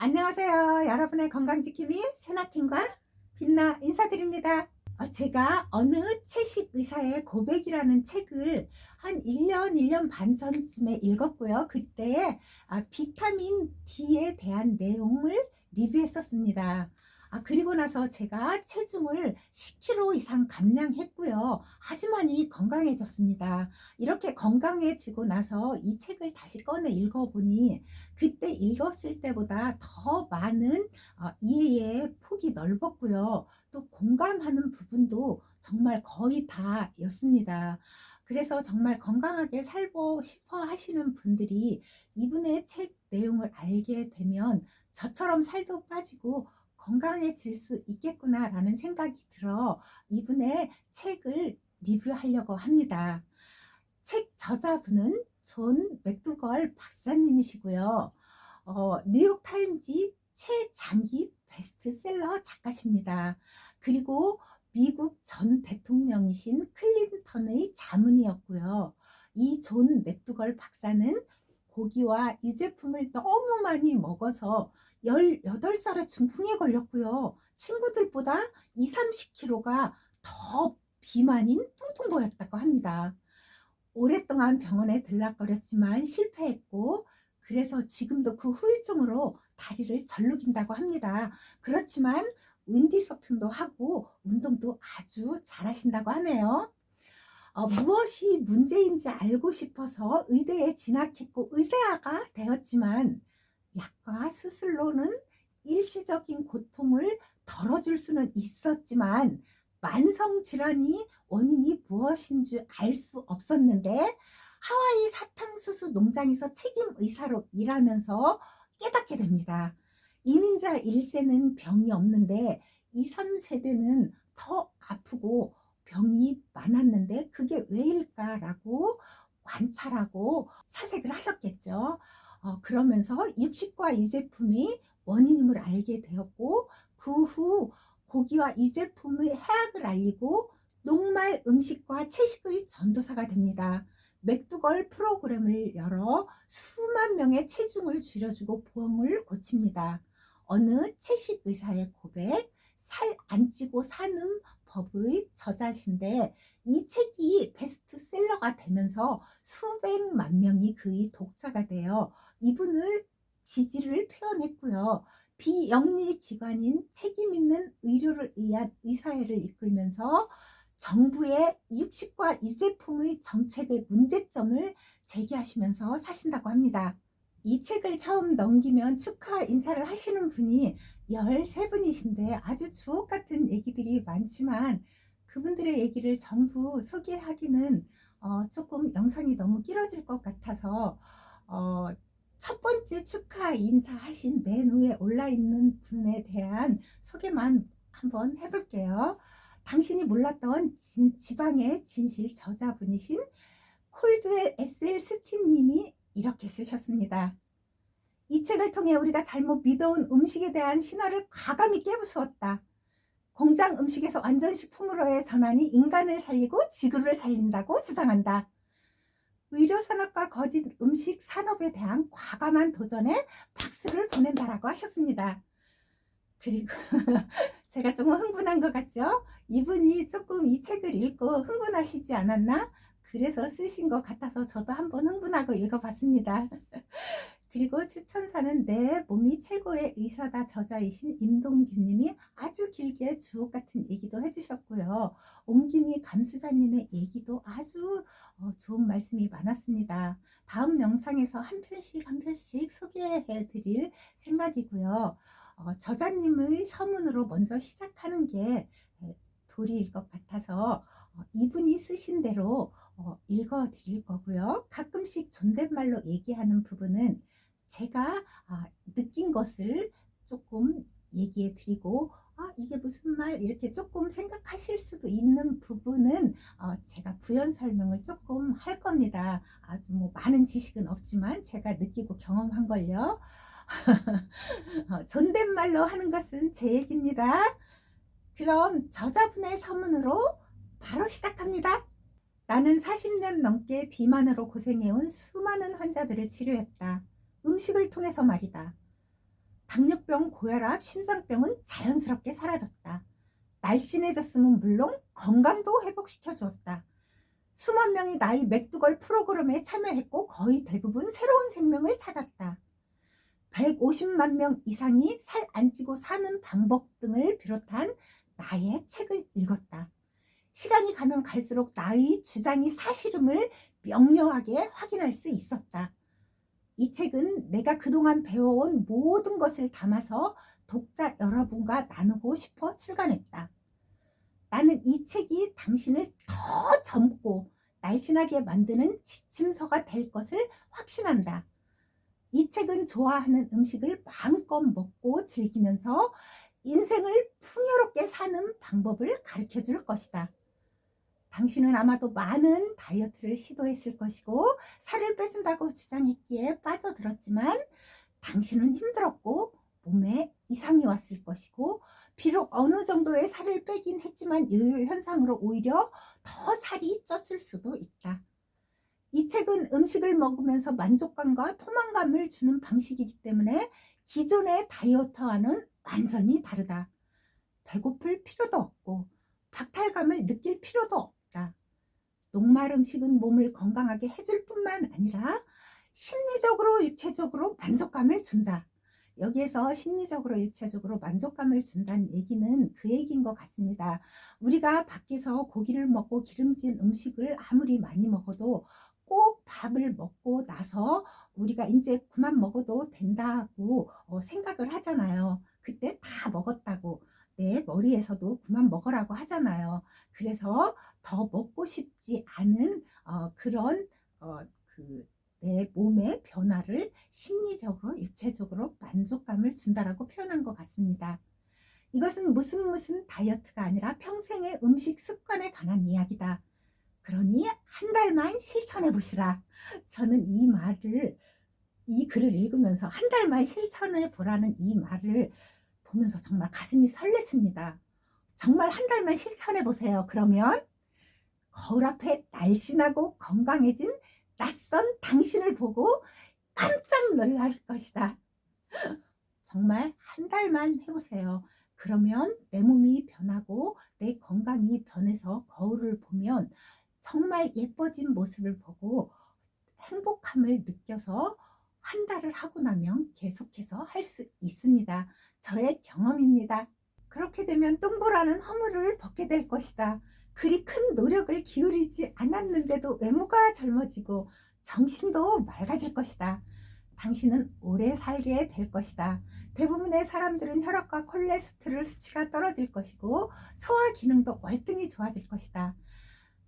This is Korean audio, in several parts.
안녕하세요. 여러분의 건강지킴이 세나킴과 빛나 인사드립니다. 어, 제가 어느 채식 의사의 고백이라는 책을 한 1년, 1년 반 전쯤에 읽었고요. 그때 아, 비타민 D에 대한 내용을 리뷰했었습니다. 아, 그리고 나서 제가 체중을 10kg 이상 감량했고요. 아주 많이 건강해졌습니다. 이렇게 건강해지고 나서 이 책을 다시 꺼내 읽어보니 그때 읽었을 때보다 더 많은 어, 이해의 폭이 넓었고요. 또 공감하는 부분도 정말 거의 다였습니다. 그래서 정말 건강하게 살고 싶어 하시는 분들이 이분의 책 내용을 알게 되면 저처럼 살도 빠지고 건강해질 수 있겠구나라는 생각이 들어 이분의 책을 리뷰하려고 합니다. 책 저자분은 존 맥두걸 박사님이시고요. 어, 뉴욕타임즈 최장기 베스트셀러 작가십니다. 그리고 미국 전 대통령이신 클린턴의 자문이었고요. 이 존 맥두걸 박사는 고기와 유제품을 너무 많이 먹어서 18살에 중풍에 걸렸고요. 친구들보다 2, 30kg가 더 비만인 뚱뚱 보였다고 합니다. 오랫동안 병원에 들락거렸지만 실패했고 그래서 지금도 그 후유증으로 다리를 절룩인다고 합니다. 그렇지만 윈디 서핑도 하고 운동도 아주 잘하신다고 하네요. 어, 무엇이 문제인지 알고 싶어서 의대에 진학했고 의사가 되었지만 약과 수술로는 일시적인 고통을 덜어줄 수는 있었지만 만성 질환이 원인이 무엇인 줄 알 수 없었는데 하와이 사탕수수 농장에서 책임 의사로 일하면서 깨닫게 됩니다. 이민자 1세는 병이 없는데 2, 3세대는 더 아프고 병이 많았는데 그게 왜일까라고 관찰하고 사색을 하셨겠죠. 어, 그러면서 육식과 유제품이 원인임을 알게 되었고 그 후 고기와 유제품의 해악을 알리고 녹말 음식과 채식의 전도사가 됩니다. 맥두걸 프로그램을 열어 수만 명의 체중을 줄여주고 보험을 고칩니다. 어느 채식 의사의 고백, 살 안 찌고 사는 법의 저자신데 이 책이 베스트셀러가 되면서 수백만 명이 그의 독자가 되어 이분을 지지를 표현했고요. 비영리 기관인 책임 있는 의료를 위한 의사회를 이끌면서 정부의 육식과 유제품의 정책의 문제점을 제기하시면서 사신다고 합니다. 이 책을 처음 넘기면 축하 인사를 하시는 분이 13분이신데 아주 주옥 같은 얘기들이 많지만 그분들의 얘기를 전부 소개하기는 어, 조금 영상이 너무 길어질 것 같아서 어, 첫 번째 축하 인사하신 맨 위에 올라 있는 분에 대한 소개만 한번 해볼게요. 당신이 몰랐던 진, 지방의 진실 저자분이신 콜드웰 SL 스틴님이 이렇게 쓰셨습니다. 이 책을 통해 우리가 잘못 믿어온 음식에 대한 신화를 과감히 깨부수었다. 공장 음식에서 완전 식품으로의 전환이 인간을 살리고 지구를 살린다고 주장한다. 의료산업과 거짓 음식 산업에 대한 과감한 도전에 박수를 보낸다라고 하셨습니다. 그리고 제가 조금 흥분한 것 같죠? 이분이 조금 이 책을 읽고 흥분하시지 않았나? 그래서 쓰신 것 같아서 저도 한번 흥분하고 읽어봤습니다. 그리고 추천사는 내 몸이 최고의 의사다 저자이신 임동규님이 아주 길게 주옥 같은 얘기도 해주셨고요. 옹기니 감수자님의 얘기도 아주 어, 좋은 말씀이 많았습니다. 다음 영상에서 한 편씩 한 편씩 소개해 드릴 생각이고요. 어, 저자님의 서문으로 먼저 시작하는 게 도리일 것 같아서 어, 이분이 쓰신 대로 어, 읽어 드릴 거고요. 가끔씩 존댓말로 얘기하는 부분은 제가 아, 느낀 것을 조금 얘기해 드리고 아, 이게 무슨 말 이렇게 조금 생각하실 수도 있는 부분은 어, 제가 부연 설명을 조금 할 겁니다. 아주 뭐 많은 지식은 없지만 제가 느끼고 경험한 걸요. 어, 존댓말로 하는 것은 제 얘기입니다. 그럼 저자분의 서문으로 바로 시작합니다. 나는 40년 넘게 비만으로 고생해온 수많은 환자들을 치료했다. 음식을 통해서 말이다. 당뇨병, 고혈압, 심장병은 자연스럽게 사라졌다. 날씬해졌으면 물론 건강도 회복시켜 주었다. 수만 명이 나이 맥두걸 프로그램에 참여했고 거의 대부분 새로운 생명을 찾았다. 150만 명 이상이 살 안 찌고 사는 방법 등을 비롯한 나의 책을 읽었다. 시간이 가면 갈수록 나의 주장이 사실임을 명료하게 확인할 수 있었다. 이 책은 내가 그동안 배워온 모든 것을 담아서 독자 여러분과 나누고 싶어 출간했다. 나는 이 책이 당신을 더 젊고 날씬하게 만드는 지침서가 될 것을 확신한다. 이 책은 좋아하는 음식을 마음껏 먹고 즐기면서 인생을 풍요롭게 사는 방법을 가르쳐 줄 것이다. 당신은 아마도 많은 다이어트를 시도했을 것이고 살을 빼준다고 주장했기에 빠져들었지만 당신은 힘들었고 몸에 이상이 왔을 것이고 비록 어느 정도의 살을 빼긴 했지만 요요 현상으로 오히려 더 살이 쪘을 수도 있다. 이 책은 음식을 먹으면서 만족감과 포만감을 주는 방식이기 때문에 기존의 다이어트와는 완전히 다르다. 배고플 필요도 없고 박탈감을 느낄 필요도 없 다. 녹말 음식은 몸을 건강하게 해줄 뿐만 아니라 심리적으로 육체적으로 만족감을 준다. 여기에서 심리적으로 육체적으로 만족감을 준다는 얘기는 그 얘기인 것 같습니다. 우리가 밖에서 고기를 먹고 기름진 음식을 아무리 많이 먹어도 꼭 밥을 먹고 나서 우리가 이제 그만 먹어도 된다고 어, 생각을 하잖아요. 그때 다 먹었다고 내 머리에서도 그만 먹으라고 하잖아요. 그래서 더 먹고 싶지 않은 어, 그런 어, 그내 몸의 변화를 심리적으로 육체적으로 만족감을 준다라고 표현한 것 같습니다. 이것은 무슨 무슨 다이어트가 아니라 평생의 음식 습관에 관한 이야기다. 그러니 한 달만 실천해 보시라. 저는 이 말을 이 글을 읽으면서 한 달만 실천해 보라는 이 말을 보면서 정말 가슴이 설렜습니다. 정말 한 달만 실천해 보세요. 그러면 거울 앞에 날씬하고 건강해진 낯선 당신을 보고 깜짝 놀랄 것이다. 정말 한 달만 해보세요. 그러면 내 몸이 변하고 내 건강이 변해서 거울을 보면 정말 예뻐진 모습을 보고 행복함을 느껴서 한 달을 하고 나면 계속해서 할 수 있습니다. 저의 경험입니다. 그렇게 되면 뚱보라는 허물을 벗게 될 것이다. 그리 큰 노력을 기울이지 않았는데도 외모가 젊어지고 정신도 맑아질 것이다. 당신은 오래 살게 될 것이다. 대부분의 사람들은 혈압과 콜레스테롤 수치가 떨어질 것이고 소화 기능도 월등히 좋아질 것이다.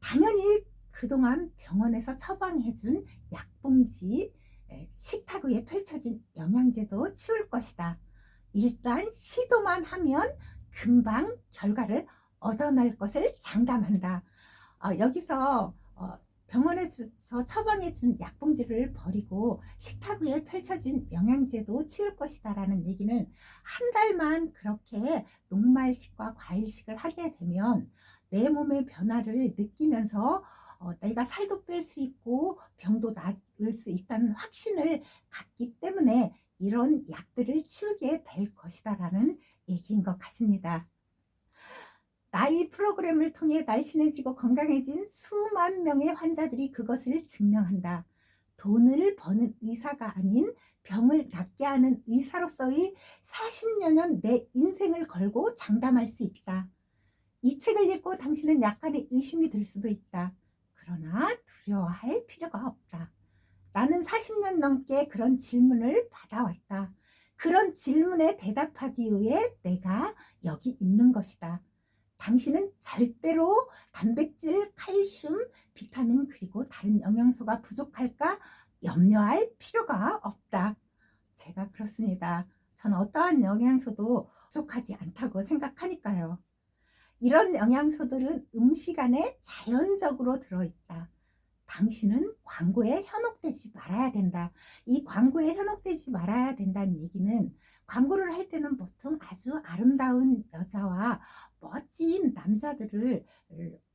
당연히 그동안 병원에서 처방해준 약봉지, 식탁 위에 펼쳐진 영양제도 치울 것이다. 일단 시도만 하면 금방 결과를 얻어낼 것을 장담한다. 어, 여기서 어, 병원에서 처방해 준 약봉지를 버리고 식탁 위에 펼쳐진 영양제도 치울 것이다라는 얘기는 한 달만 그렇게 녹말식과 과일식을 하게 되면 내 몸의 변화를 느끼면서 어, 내가 살도 뺄 수 있고 병도 나을 수 있다는 확신을 갖기 때문에 이런 약들을 치우게 될 것이다라는 얘기인 것 같습니다. 나이 프로그램을 통해 날씬해지고 건강해진 수만 명의 환자들이 그것을 증명한다. 돈을 버는 의사가 아닌 병을 낫게 하는 의사로서의 40여 년 내 인생을 걸고 장담할 수 있다. 이 책을 읽고 당신은 약간의 의심이 들 수도 있다. 그러나 두려워할 필요가 없다. 나는 40년 넘게 그런 질문을 받아왔다. 그런 질문에 대답하기 위해 내가 여기 있는 것이다. 당신은 절대로 단백질, 칼슘, 비타민 그리고 다른 영양소가 부족할까 염려할 필요가 없다. 제가 그렇습니다. 저는 어떠한 영양소도 부족하지 않다고 생각하니까요. 이런 영양소들은 음식 안에 자연적으로 들어있다. 당신은 광고에 현혹되지 말아야 된다. 이 광고에 현혹되지 말아야 된다는 얘기는 광고를 할 때는 보통 아주 아름다운 여자와 멋진 남자들을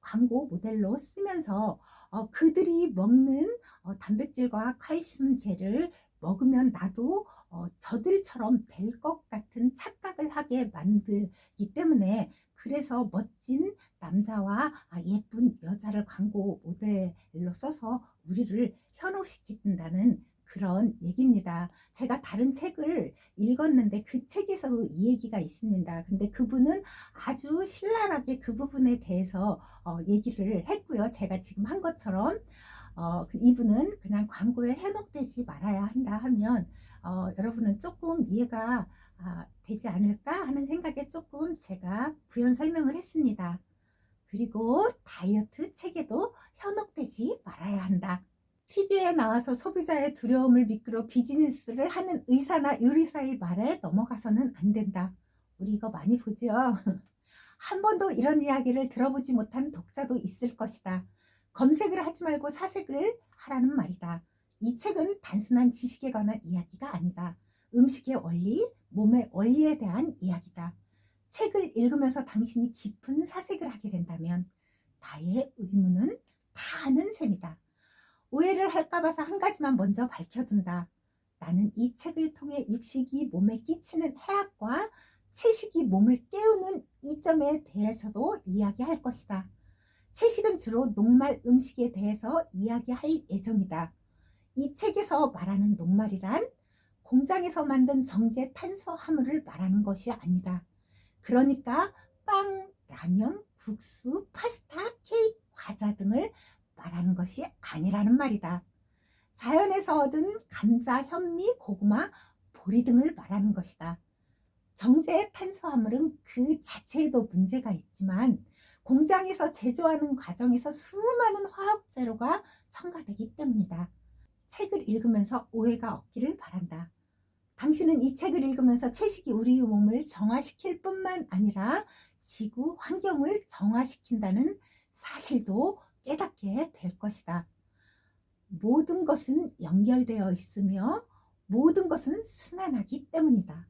광고 모델로 쓰면서 어, 그들이 먹는 어, 단백질과 칼슘제를 먹으면 나도 어, 저들처럼 될 것 같은 착각을 하게 만들기 때문에 그래서 멋진 남자와 아, 예쁜 여자를 광고 모델로 써서 우리를 현혹시킨다는 그런 얘기입니다. 제가 다른 책을 읽었는데 그 책에서도 이 얘기가 있습니다. 근데 그분은 아주 신랄하게 그 부분에 대해서 어, 얘기를 했고요. 제가 지금 한 것처럼 어, 그 이분은 그냥 광고에 현혹되지 말아야 한다 하면 어, 여러분은 조금 이해가 아, 되지 않을까 하는 생각에 조금 제가 부연 설명을 했습니다. 그리고 다이어트 책에도 현혹되지 말아야 한다. TV에 나와서 소비자의 두려움을 미끄러 비즈니스를 하는 의사나 요리사의 말에 넘어가서는 안 된다. 우리 이거 많이 보죠? 한 번도 이런 이야기를 들어보지 못한 독자도 있을 것이다. 검색을 하지 말고 사색을 하라는 말이다. 이 책은 단순한 지식에 관한 이야기가 아니다. 음식의 원리, 몸의 원리에 대한 이야기다. 책을 읽으면서 당신이 깊은 사색을 하게 된다면 나의 의무는 다 아는 셈이다. 오해를 할까 봐서 한 가지만 먼저 밝혀둔다. 나는 이 책을 통해 육식이 몸에 끼치는 해악과 채식이 몸을 깨우는 이점에 대해서도 이야기할 것이다. 채식은 주로 녹말 음식에 대해서 이야기할 예정이다. 이 책에서 말하는 녹말이란 공장에서 만든 정제 탄수화물을 말하는 것이 아니다. 그러니까 빵, 라면, 국수, 파스타, 케이크, 과자 등을 말하는 것이 아니라는 말이다. 자연에서 얻은 감자, 현미, 고구마, 보리 등을 말하는 것이다. 정제 탄수화물은 그 자체에도 문제가 있지만 공장에서 제조하는 과정에서 수많은 화학 재료가 첨가되기 때문이다. 책을 읽으면서 오해가 없기를 바란다. 당신은 이 책을 읽으면서 채식이 우리 몸을 정화시킬 뿐만 아니라 지구 환경을 정화시킨다는 사실도 깨닫게 될 것이다. 모든 것은 연결되어 있으며 모든 것은 순환하기 때문이다.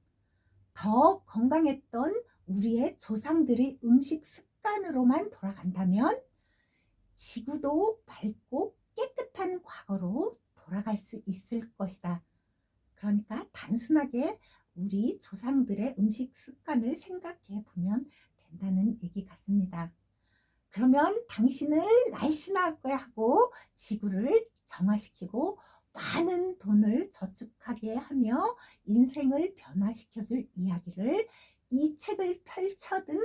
더 건강했던 우리의 조상들의 음식 습관으로만 돌아간다면 지구도 밝고 깨끗한 과거로 돌아갈 수 있을 것이다. 그러니까 단순하게 우리 조상들의 음식 습관을 생각해 보면 된다는 얘기 같습니다. 그러면 당신을 날씬하게 하고 지구를 정화시키고 많은 돈을 저축하게 하며 인생을 변화시켜줄 이야기를 이 책을 펼쳐든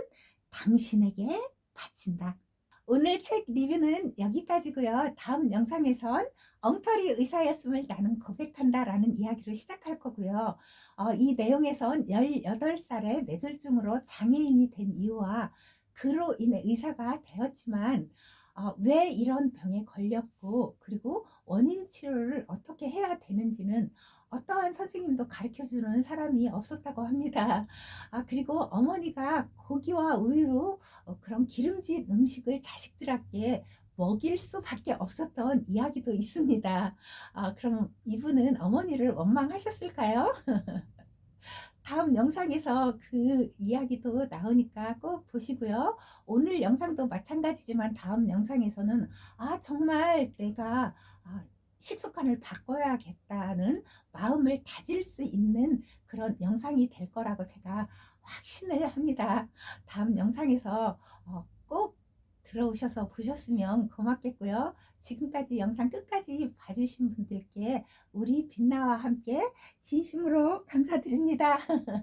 당신에게 바친다. 오늘 책 리뷰는 여기까지고요. 다음 영상에선 엉터리 의사였음을 나는 고백한다 라는 이야기로 시작할 거고요. 어, 이 내용에선 18살에 뇌졸중으로 장애인이 된 이유와 그로 인해 의사가 되었지만 어, 왜 이런 병에 걸렸고 그리고 원인 치료를 어떻게 해야 되는지는 가르쳐 주는 사람이 없었다고 합니다. 아, 그리고 어머니가 고기와 우유로 어, 그런 기름진 음식을 자식들에게 먹일 수밖에 없었던 이야기도 있습니다. 아, 그럼 이분은 어머니를 원망하셨을까요? 다음 영상에서 그 이야기도 나오니까 꼭 보시고요. 오늘 영상도 마찬가지지만 다음 영상에서는 아 정말 내가 아, 식습관을 바꿔야겠다는 마음을 다질 수 있는 그런 영상이 될 거라고 제가 확신을 합니다. 다음 영상에서 어, 꼭 들어오셔서 보셨으면 고맙겠고요. 지금까지 영상 끝까지 봐주신 분들께 우리 빛나와 함께 진심으로 감사드립니다.